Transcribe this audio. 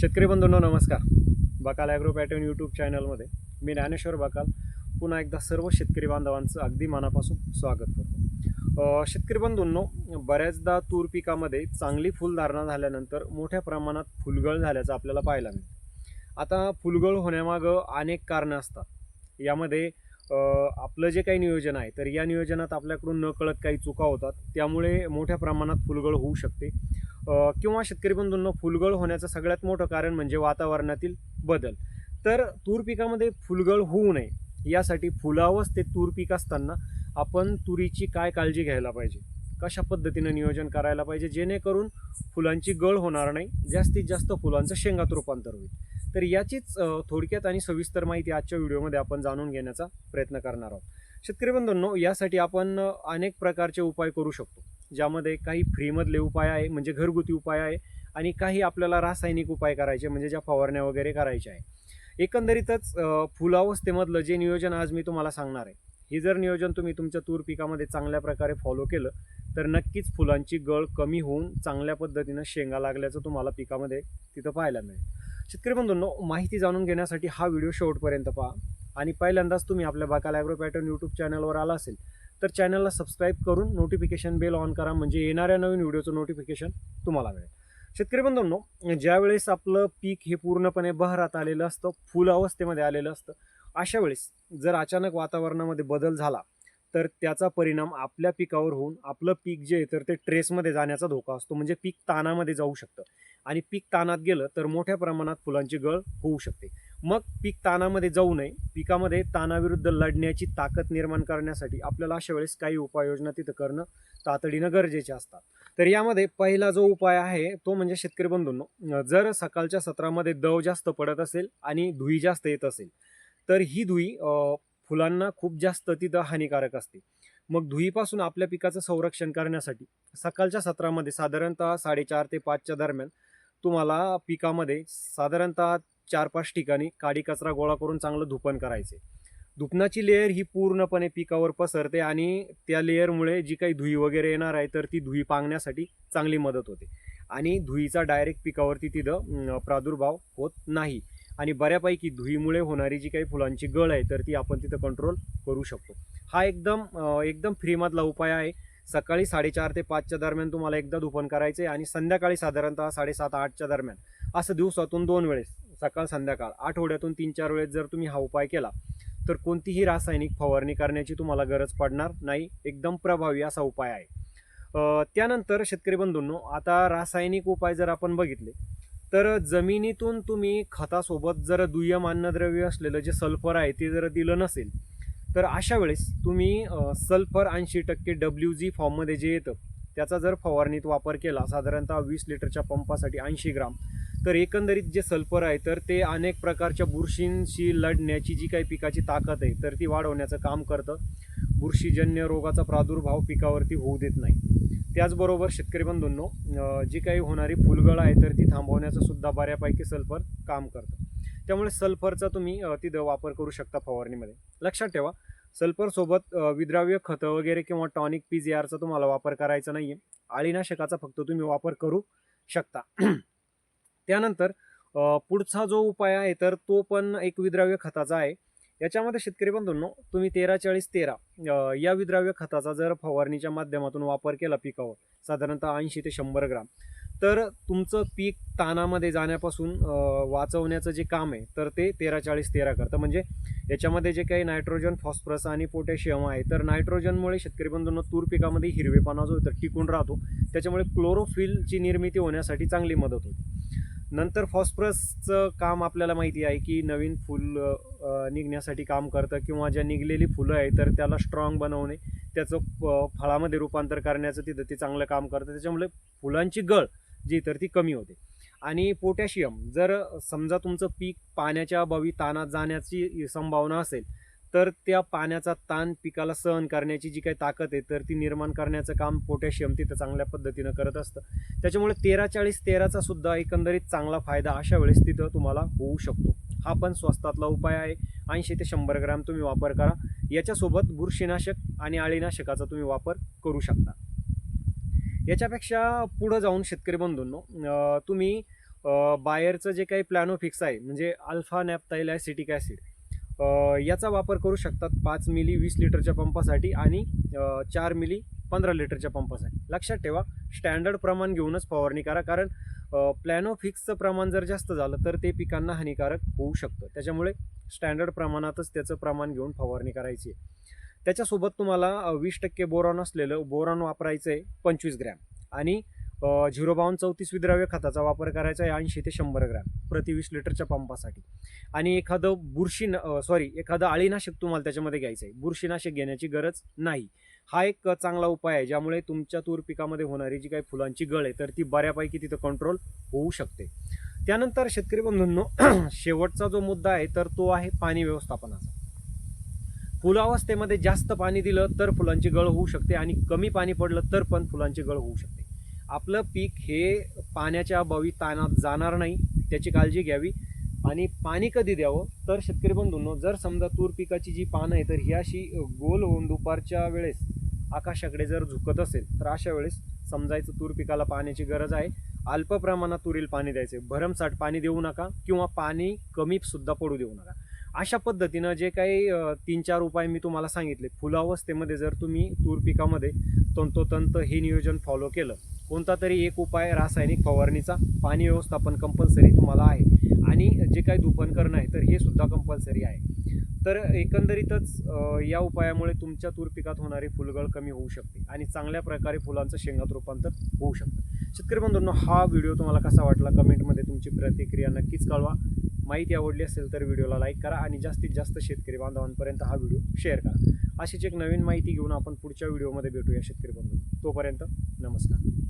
शेतकरी बंधूंनो नमस्कार. बकाल agro pattern YouTube चॅनलमध्ये मी ज्ञानेश्वर बकाल. पुन्हा एकदा सर्व शेतकरी बांधवांचं अगदी मनापासून स्वागत करतो. शेतकरी बंधूंनो बऱ्याचदा तूर पिकामध्ये चांगली फुलधारणा झाल्यानंतर मोठ्या प्रमाणात फुलगळ झाल्याचं आपल्याला पाहायला मिळतं. आता फुलगळ होण्यामागं अनेक कारणं असतात. यामध्ये आपलं जे काही नियोजन आहे तर या नियोजनात आपल्याकडून नकळत काही चुका होतात. त्यामुळे मोठ्या प्रमाणात फुलगळ होऊ शकते. किंवा शेतकरी बंधूंना फुलगळ होण्याचं सगळ्यात मोठं कारण म्हणजे वातावरणातील बदल. तर तूर पिकामध्ये फुलगळ होऊ नये यासाठी फुलावस्थेत तूर पीक असताना आपण तुरीची काय काळजी घ्यायला पाहिजे? कशा पद्धतीनं नियोजन करायला पाहिजे? जेणेकरून फुलांची गळ होणार नाही जास्तीत जास्त फुलांचं शेंगात रूपांतर होईल. तर याचीच थोडक्यात आणि सविस्तर माहिती आजच्या व्हिडिओमध्ये आपण जाणून घेण्याचा प्रयत्न करणार आहोत. शेतकरी बंधूंनो यासाठी आपण अनेक प्रकारचे उपाय करू शकतो. ज्यामध्ये काही फ्रीमधले उपाय आहे म्हणजे घरगुती उपाय आहे आणि काही आपल्याला रासायनिक उपाय करायचे म्हणजे ज्या फवारण्या वगैरे करायच्या आहे. एकंदरीतच फुलावस्थेमधलं जे नियोजन आज मी तुम्हाला सांगणार आहे हे जर नियोजन तुम्ही तुमच्या तूर पिकामध्ये चांगल्या प्रकारे फॉलो केलं तर नक्कीच फुलांची गळ कमी होऊन चांगल्या पद्धतीनं शेंगा लागल्याचं तुम्हाला पिकामध्ये तिथं पाहायला मिळेल. शेतकरी बंधूंनो माहिती जाणून घेण्यासाठी हा व्हिडिओ शेवटपर्यंत पहा. आणि पहिल्यांदाच तुम्ही आपल्या बाकाल ॲग्रो पॅटर्न यूट्यूब चॅनलवर आला असेल तर चॅनलला सबस्क्राईब करून नोटिफिकेशन बेल ऑन करा म्हणजे येणाऱ्या नवीन व्हिडिओचं नोटिफिकेशन तुम्हाला मिळेल. शेतकरी बंधूंनो ज्यावेळेस आपलं पीक हे पूर्णपणे बहरात आलेलं असतं फुल अवस्थेमध्ये आलेलं असतं अशा वेळेस जर अचानक वातावरणामध्ये बदल झाला तर त्याचा परिणाम आपल्या पिकावर होऊन आपलं पीक जे आहे तर ते ट्रेसमध्ये जाण्याचा धोका असतो म्हणजे पीक तानामध्ये जाऊ शकतं. आणि पीक तानात गेलं तर मोठ्या प्रमाणात फुलांची गळ होऊ शकते. मग पीक तानामध्ये जाऊ नये. पिकामध्ये तानाविरुद्ध लढण्याची ताकद निर्माण करण्यासाठी आपल्याला अशा वेळेस काही उपाययोजना तिथं करणं तातडीनं गरजेचे असतात. तर यामध्ये पहिला जो उपाय आहे तो म्हणजे शेतकरी बंधूंनो जर सकाळच्या सत्रामध्ये दव जास्त पडत असेल आणि धुई जास्त येत असेल तर ही धुई फुलांना खूप जास्त तिथं हानिकारक असते. मग धुईपासून आपल्या पिकाचं संरक्षण करण्यासाठी सकाळच्या सत्रामध्ये साधारणतः साडेचार ते पाचच्या दरम्यान तुम्हाला पिकामध्ये साधारणतः चार पाच ठिकाणी काडी कचरा गोळा करून चांगलं धुपण करायचे. धुपनाची लेअर ही पूर्णपणे पिकावर पसरते आणि त्या लेअरमुळे जी काही धुई वगैरे येणार आहे तर ती धुई पांगण्यासाठी चांगली मदत होते. आणि धुईचा डायरेक्ट पिकावरती तिथं प्रादुर्भाव होत नाही. आणि बऱ्यापैकी धुईमुळे होणारी जी काही फुलांची गळ आहे तर ती आपण तिथं कंट्रोल करू शकतो. हा एकदम एकदम फ्रीमधला उपाय आहे. सकाळी साडेचार ते पाचच्या दरम्यान तुम्हाला एकदा धुपण करायचे आणि संध्याकाळी साधारणतः साडेसात आठच्या दरम्यान असं दिवसातून दोन वेळेस. सकाळ संध्याकाळ आठवड्यातून तीन चार वेळेस जर तुम्ही हा उपाय केला तर कोणतीही रासायनिक फवारणी करण्याची तुम्हाला गरज पडणार नाही. एकदम प्रभावी असा उपाय आहे. त्यानंतर शेतकरी बंधूंनो आता रासायनिक उपाय जर आपण बघितले तर जमिनीतून तुम्ही खतासोबत जर दुय्यम अन्नद्रव्य असलेलं जे सल्फर आहे ते जर दिलं नसेल तर अशा वेळेस तुम्ही सल्फर ऐंशी टक्के डब्ल्यू जी फॉर्ममध्ये जे येतं त्याचा जर फवारणीत वापर केला साधारणतः वीस लिटरच्या पंपासाठी ऐंशी ग्राम तर एकंदरीत जे सल्फर आहे तर ते अनेक प्रकारच्या बुरशींशी लढण्याची जी काही पिकाची ताकद आहे तर ती वाढवण्याचं काम करतं. बुरशीजन्य रोगाचा प्रादुर्भाव पिकावरती होऊ देत नाही. त्याचबरोबर शेतकरी बंधूंनो जी काही होणारी फुलगळ आहे तर ती थांबवण्याचं सुद्धा बऱ्यापैकी सल्फर काम करतं. त्यामुळे सल्फरचा तुम्ही तिथं वापर करू शकता फवारणीमध्ये. लक्षात ठेवा सल्फरसोबत विद्राव्य खतं वगैरे किंवा टॉनिक पी जी आरचा तुम्हाला वापर करायचा नाही आहे अळीनाशकाचा फक्त तुम्ही वापर करू शकता. त्यानंतर पुढचा जो उपाय आहे तर तो पण एक विद्राव्य खताचा आहे. याच्यामध्ये शेतकरी बंधूंनो तुम्ही तेरा चाळीस तेरा या विद्राव्य खताचा जर फवारणीच्या माध्यमातून वापर केला पिकावर साधारणतः ऐंशी ते शंभर ग्राम तर तुमचं पीक तानामध्ये जाण्यापासून वाचवण्याचं जे काम आहे तर ते तेरा चाळीस तेरा करतं. म्हणजे याच्यामध्ये जे काही नायट्रोजन फॉस्फरस आणि पोटॅशियम आहे तर नायट्रोजनमुळे शेतकरी बंधूंना तूर पिकामध्ये हिरवेपणा जो तर टिकून राहतो. त्याच्यामुळे क्लोरोफिलची निर्मिती होण्यासाठी चांगली मदत होते. नंतर फॉस्फरसचं काम आपल्याला माहिती आहे की नवीन फुल निघण्यासाठी काम करतं किंवा ज्या निघलेली फुलं आहे तर त्याला स्ट्रॉंग बनवणे त्याचं फळामध्ये रूपांतर करण्याचं तिथं ते चांगलं काम करतं. त्याच्यामुळे फुलांची गळ जी तर ती कमी होते. आणि पोटॅशियम जर समजा तुमचं पीक पाण्याच्या अभावी तानात जाण्याची संभावना असेल तर त्या पाण्याचा ताण पिकाला सहन करण्याची जी काही ताकद आहे तर ती निर्माण करण्याचं काम पोटॅशियम तिथं चांगल्या पद्धतीनं करत असतं. त्याच्यामुळे तेरा चाळीस तेराचा सुद्धा एकंदरीत चांगला फायदा अशा वेळेस तिथं तुम्हाला होऊ शकतो. हा पण स्वस्तातला उपाय आहे. ऐंशी ते शंभर ग्रॅम तुम्ही वापर करा. याच्यासोबत बुरशीनाशक आणि अळीनाशकाचा तुम्ही वापर करू शकता. याच्यापेक्षा पुढं जाऊन शेतकरी बंधूंनो तुम्ही बायरचं जे काही प्लॅनोफिक्स आहे म्हणजे अल्फा नॅपताईल ॲसिटिक ॲसिड याचा वापर करू शकतात पाच मिली वीस लिटरच्या पंपासाठी आणि चार मिली पंधरा लिटरच्या पंपासाठी. लक्षात ठेवा स्टँडर्ड प्रमाण घेऊनच फवारणी करा कारण प्लॅनोफिक्सचं प्रमाण जर जास्त झालं तर ते पिकांना हानिकारक होऊ शकतं. त्याच्यामुळे स्टँडर्ड प्रमाणातच त्याचं प्रमाण घेऊन फवारणी करायची आहे. त्याच्यासोबत तुम्हाला वीस टक्के बोरॉन असलेलं बोरॉन वापरायचं आहे पंचवीस ग्रॅम. आणि झिरो बावन्न चौतीस विद्राव्य खताचा वापर करायचा आहे ऐंशी ते शंभर ग्रॅम प्रति वीस लिटरच्या पंपासाठी. आणि एखादं बुरशी सॉरी एखादं अळीनाशक तुम्हाला त्याच्यामध्ये घ्यायचं आहे. बुरशीनाशक घेण्याची गरज नाही. हा एक चांगला उपाय आहे ज्यामुळे तुमच्या तूर पिकामध्ये होणारी जी काही फुलांची गळ आहे तर ती बऱ्यापैकी तिथं कंट्रोल होऊ शकते. त्यानंतर शेतकरी बंधूंनो शेवटचा जो मुद्दा आहे तर तो आहे पाणी व्यवस्थापनाचा. फुलावस्थेमध्ये जास्त पाणी दिलं तर फुलांची गळ होऊ शकते आणि कमी पाणी पडलं तर पण फुलांची गळ होऊ शकते. आपलं पीक हे पाण्याच्या अभावी ताणात जाणार नाही त्याची काळजी घ्यावी आणि पाणी कधी द्यावं? तर शेतकरी बंधूंनो जर समजा तूर पिकाची जी पानं आहे तर ही अशी गोल होऊन दुपारच्या वेळेस आकाशाकडे जर झुकत असेल तर अशा वेळेस समजायचं तूर पिकाला पाण्याची गरज आहे. अल्प प्रमाणात तुरील पाणी द्यायचे भरमसाठ पाणी देऊ नका किंवा पाणी कमी सुद्धा पडू देऊ नका. अशा पद्धतीनं जे काही तीन चार उपाय मी तुम्हाला सांगितले. फुलावस्थेमध्ये जर तुम्ही तूर पिकामध्ये तंतोतंत हे नियोजन फॉलो केलं कोणता तरी एक उपाय रासायनिक फवारणीचा पाणी व्यवस्थापन कंपल्सरी तुम्हाला आहे. आणि जे काही धुपण आहे तर हे सुद्धा कंपल्सरी आहे. तर एकंदरीतच या उपायामुळे तुमच्या तूर पिकात होणारी फुलगळ कमी होऊ शकते आणि चांगल्या प्रकारे फुलांचं शेंगात रूपांतर होऊ शकतं. शेतकरी बंधूंनो हा व्हिडिओ तुम्हाला कसा वाटला कमेंटमध्ये तुमची प्रतिक्रिया नक्कीच कळवा. माहिती आवडली असेल तर व्हिडिओला लाईक करा आणि जास्तीत जास्त शेतकरी बांधवांपर्यंत हा व्हिडिओ शेअर करा. अशीच एक नवीन माहिती घेऊन आपण पुढच्या व्हिडिओमध्ये भेटूया शेतकरी बंधू तोपर्यंत नमस्कार.